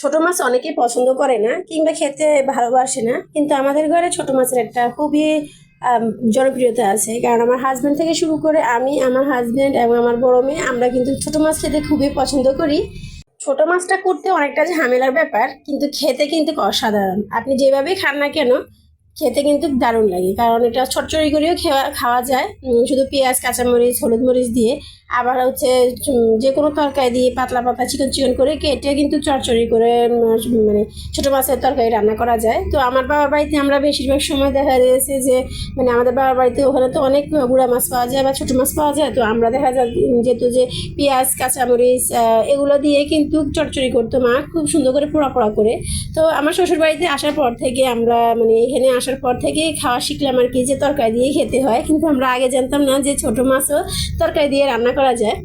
ছোট মাছ অনেকেই পছন্দ করে না, কিংবা খেতে ভালোবাসে না। কিন্তু আমাদের ঘরে ছোট মাছের একটা খুবই জনপ্রিয়তা আছে। কারণ আমার হাজব্যান্ড থেকে শুরু করে আমি, আমার হাজব্যান্ড এবং আমার বড় মেয়ে, আমরা কিন্তু ছোট মাছ খেতে খুবই পছন্দ করি। ছোট মাছটা করতে অনেকটা ঝামেলার ব্যাপার, কিন্তু খেতে কিন্তু অসাধারণ। আপনি যেভাবেই খান না কেন, খেতে কিন্তু দারুণ লাগে। কারণ এটা চটচড়ি করেও খাওয়া খাওয়া যায়। শুধু পেঁয়াজ, কাঁচামরিচ, হলুদ মরিচ দিয়ে আবার হচ্ছে যে কোনো তরকারি দিয়ে পাতলা পাতলা চিকন চিকন করে কেটে কিন্তু চটচড়ি করে মানে ছোটো মাছের তরকারি রান্না করা যায়। তো আমার বাবার বাড়িতে আমরা বেশিরভাগ সময় দেখা যাচ্ছে যে মানে আমাদের বাবার বাড়িতে ওখানে তো অনেক গুঁড়া মাছ পাওয়া যায় বা ছোটো মাছ পাওয়া যায়, তো আমরা দেখা যায় যেহেতু যে পেঁয়াজ, কাঁচামরিচ এগুলো দিয়ে কিন্তু চটচড়ি করতো মা, খুব সুন্দর করে পোড়া পোড়া করে। তো আমার শ্বশুর বাড়িতে আসার পর থেকে আমরা মানে এখানে আসার পর থেকে খাওয়া শিখলাম আর কি যে তরকারি দিয়ে খেতে হয়। কিন্তু আমরা আগে জানতাম না যে ছোটো মাছও তরকারি দিয়ে রান্না করা যায়।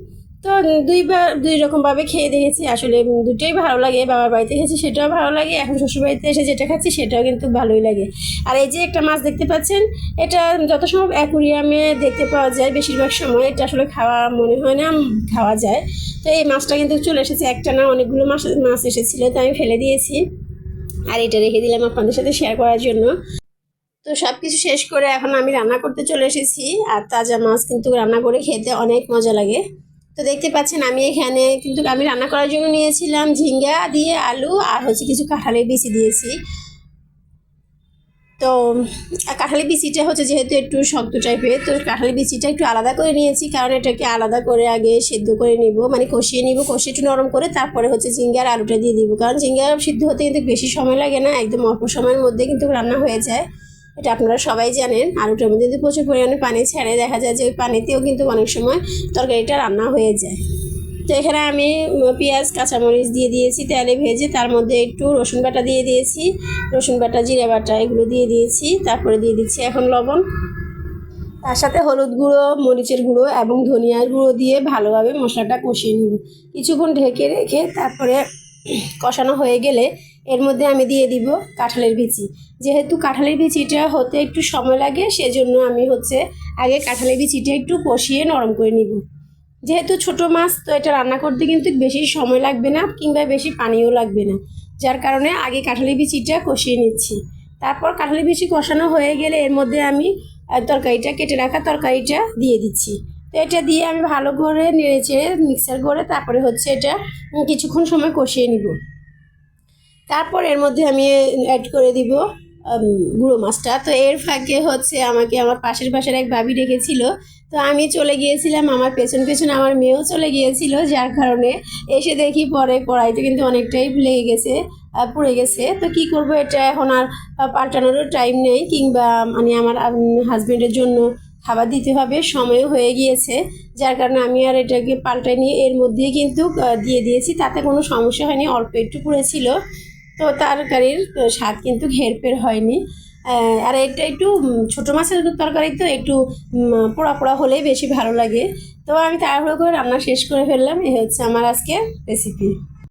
তো দুইবার, দুই রকমভাবে খেয়ে দেখেছি। আসলে দুটোই ভালো লাগে, বাবার বাড়িতে খেয়েছি সেটাও ভালো লাগে, এখন শ্বশুর বাড়িতে এসে যেটা খাচ্ছি সেটাও কিন্তু ভালোই লাগে। আর এই যে একটা মাছ দেখতে পাচ্ছেন, এটা যত সম্ভব অ্যাকুরিয়ামে দেখতে পাওয়া যায় বেশিরভাগ সময়, এটা আসলে খাওয়া মনে হয় না, খাওয়া যায়। তো এই মাছটা কিন্তু চলে এসেছে, একটা না অনেকগুলো মাছ মাছ এসেছিল তো আমি ফেলে দিয়েছি। আর এটা রেখে দিলাম আপনাদের সাথে শেয়ার করার জন্য। তো সব কিছু শেষ করে এখন আমি রান্না করতে চলে এসেছি আর তাজা মাছ কিন্তু রান্না করে খেতে অনেক মজা লাগে। তো দেখতে পাচ্ছেন আমি এখানে কিন্তু আমি রান্না করার জন্য নিয়েছিলাম ঝিঙ্গা দিয়ে আলু আর হচ্ছে কিছু কাঁঠালের বিচি দিয়েছি। তো কাঁঠালের বিচিটা হচ্ছে যেহেতু একটু শক্ত টাইপের, তো কাঁঠালের বিচিটা একটু আলাদা করে নিয়েছি কারণ এটাকে আলাদা করে আগে সেদ্ধ করে নিব মানে কষিয়ে নিব, কষিয়ে একটু নরম করে তারপরে হচ্ছে ঝিঙ্গার আলুটা দিয়ে দিব। কারণ ঝিঙ্গা সিদ্ধ হতে কিন্তু বেশি সময় লাগে না, একদম অল্প সময়ের মধ্যে কিন্তু রান্না হয়ে যায়। এটা আপনারা সবাই জানেন। আলুটার মধ্যে কিন্তু প্রচুর পরিমাণে পানি ছেড়ে দেখা যায় যে ওই পানিতেও কিন্তু অনেক সময় তরকারিটা রান্না হয়ে যায়। তো এখানে আমি পেঁয়াজ, কাঁচামরিচ দিয়ে দিয়েছি, তেলে ভেজে তার মধ্যে একটু রসুন বাটা দিয়ে দিয়েছি। রসুন বাটা, জিরে বাটা এগুলো দিয়ে দিয়েছি, তারপরে দিয়ে দিচ্ছি এখন লবণ। তার সাথে হলুদ গুঁড়ো, মরিচের গুঁড়ো এবং ধনিয়ার গুঁড়ো দিয়ে ভালোভাবে মশলাটা কষিয়ে নিব। কিছুক্ষণ ঢেকে রেখে তারপরে কষানো হয়ে গেলে এর মধ্যে আমি দিয়ে দিব কাঁঠালের বিচি যেহেতু কাঁঠালের বিচিটা হতে একটু সময় লাগে, সেজন্য আমি হচ্ছে আগে কাঁঠালের বিচিটা একটু কষিয়ে নরম করে নিব। যেহেতু ছোট মাছ, তো এটা রান্না করতে কিন্তু বেশি সময় লাগবে না কিংবা বেশি পানিও লাগবে না। যার কারণে আগে কাঁঠালের বিচিটা কষিয়ে নিচ্ছি। তারপর কাঁঠালের বিচি কষানো হয়ে গেলে এর মধ্যে আমি তরকারিটা কেটে রাখা তরকারিটা দিয়ে দিচ্ছি। তো এটা দিয়ে আমি ভালো করে নেড়ে চেড়ে মিক্সার করে তারপরে হচ্ছে এটা কিছুক্ষণ সময় কষিয়ে নিব। তারপর এর মধ্যে আমি অ্যাড করে দিব গুঁড়ো মাছটা। তো এর ফাঁকে হচ্ছে আমাকে আমার পাশের পাশের এক ভাবি রেখেছিল। তো আমি চলে গিয়েছিলাম, আমার পেছন পেছন আমার মেয়েও চলে গিয়েছিল, যার কারণে এসে দেখি পরে কড়াইতে কিন্তু অনেকটাই লেগে গেছে পুড়ে গেছে। তো কি করব, এটা এখন আর পাল্টানোরও টাইম নেই, কিংবা মানে আমার হাজবেন্ডের জন্য খাবার দিতে হবে, সময়ও হয়ে গিয়েছে। যার কারণে আমি আর এটাকে পাল্টাই নিয়ে এর মধ্যেই কিন্তু দিয়ে দিয়েছি, তাতে কোনো সমস্যা হয়নি, অল্প একটু পুড়েছিল। তো তরকারির স্বাদ কিন্তু হেরফের হয়নি। আর এটা একটু ছোটো মাছের তরকারি তো একটু পোড়া পোড়া হলেই বেশি ভালো লাগে। তো আমি তাড়াহুড়ো করে রান্না শেষ করে ফেললাম এই হচ্ছে আমার আজকে রেসিপি